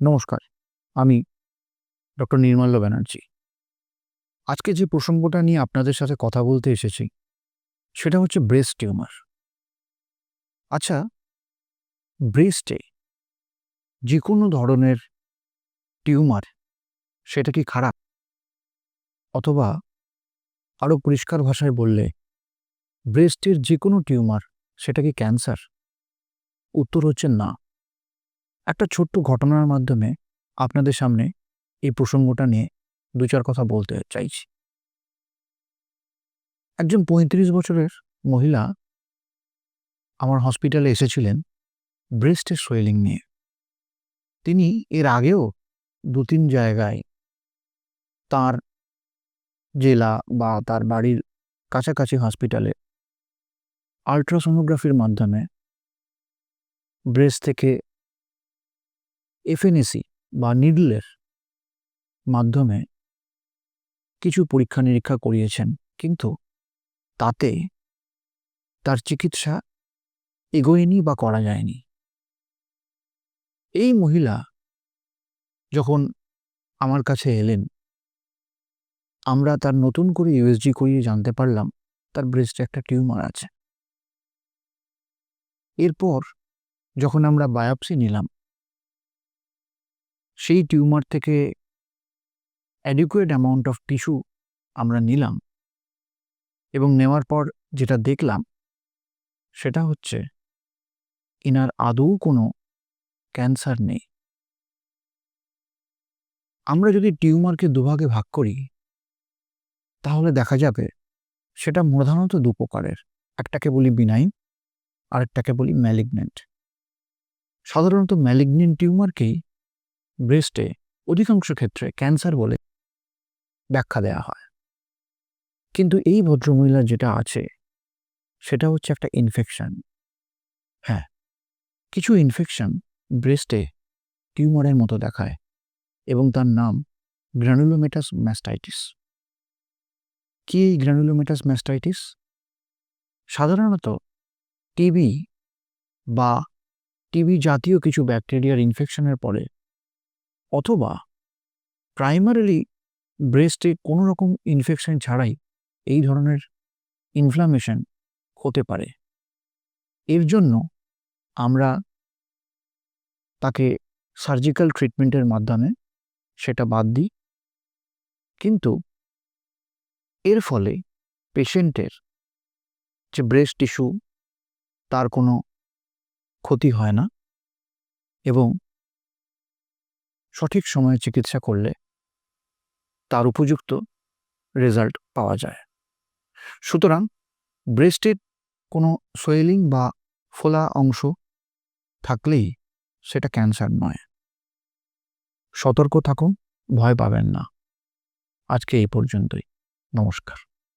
নমস্কার, আমি ডক্টর নির্মাল্য ব্যানার্জি। আজকে যে প্রসঙ্গটা নিয়ে আপনাদের সাথে কথা বলতে এসেছি, সেটা হচ্ছে ব্রেস্ট টিউমার আচ্ছা ব্রেস্টে যে কোনো ধরনের টিউমার সেটা কি খারাপ? অথবা আরও পরিষ্কার ভাষায় বললে ব্রেস্টের যে কোনো টিউমার সেটা কি ক্যান্সার উত্তর হচ্ছে না। একটা ছোট্ট ঘটনার মাধ্যমে আপনাদের সামনে এই প্রসঙ্গটা নিয়ে দু চার কথা বলতে চাইছি। একজন পঁয়ত্রিশ বছরের মহিলা আমার হসপিটালে এসেছিলেন ব্রেস্টের সোয়েলিং নিয়ে। তিনি এর আগেও দু তিন জায়গায় তার জেলা বা তার বাড়ির কাছাকাছি হসপিটালে আলট্রাসোনোগ্রাফির মাধ্যমে ব্রেস্ট থেকে এফএনএসি বা নিডলের মাধ্যমে কিছু পরীক্ষা নিরীক্ষা করিয়েছেন। কিন্তু তাতে তার চিকিৎসা এগোয়নি বা করা যায়নি। এই মহিলা যখন আমার কাছে এলেন, আমরা তার নতুন করে ইউএসজি করিয়ে জানতে পারলাম, তার ব্রেস্টে একটা টিউমার আছে। এরপর যখন আমরা বায়োপসি নিলাম সেই টিউমার থেকে অ্যাডিকুয়েট অ্যামাউন্ট অফ টিস্যু আমরা নিলাম। এবং নেওয়ার পর যেটা দেখলাম, সেটা হচ্ছে ইনার আদৌ কোনো ক্যান্সার নেই। আমরা যদি টিউমারকে দুভাগে ভাগ করি, তাহলে দেখা যাবে সেটা প্রধানত দু প্রকারের, একটাকে বলি বিনাইন আর একটাকে বলি ম্যালিগনেন্ট সাধারণত ম্যালিগনেন্ট টিউমারকেই ব্রেস্টে অধিকাংশ ক্ষেত্রে ক্যান্সার বলে ব্যাখ্যা দেওয়া হয়। কিন্তু এই ভদ্রমহিলার যেটা আছে, সেটা হচ্ছে একটা ইনফেকশন হ্যাঁ কিছু ইনফেকশন ব্রেস্টে টিউমারের মতো দেখায় এবং তার নাম গ্র্যানুলোমেটাস ম্যাস্টাইটিস কি এই গ্র্যানুলোমেটাস ম্যাস্টাইটিস সাধারণত টিবি বা টিবি জাতীয় কিছু ব্যাকটেরিয়ার ইনফেকশনের পরে অথবা প্রাইমারিলি ব্রেস্টে কোনো রকম ইনফেকশন ছাড়াই এই ধরনের ইনফ্লামেশন হতে পারে। এর জন্য আমরা তাকে সার্জিক্যাল ট্রিটমেন্টের মাধ্যমে সেটা বাদ দিই। কিন্তু এর ফলে পেশেন্টের যে ব্রেস্ট টিস্যু তার কোনো ক্ষতি হয় না এবং সঠিক সময়ে চিকিৎসা করলে তার উপযুক্ত রেজাল্ট পাওয়া যায়। সুতরাং ব্রেস্টের কোনো সোয়েলিং বা ফোলা অংশ থাকলেই সেটা ক্যান্সার নয়। সতর্ক থাকুন, ভয় পাবেন না। আজকে এই পর্যন্তই। নমস্কার।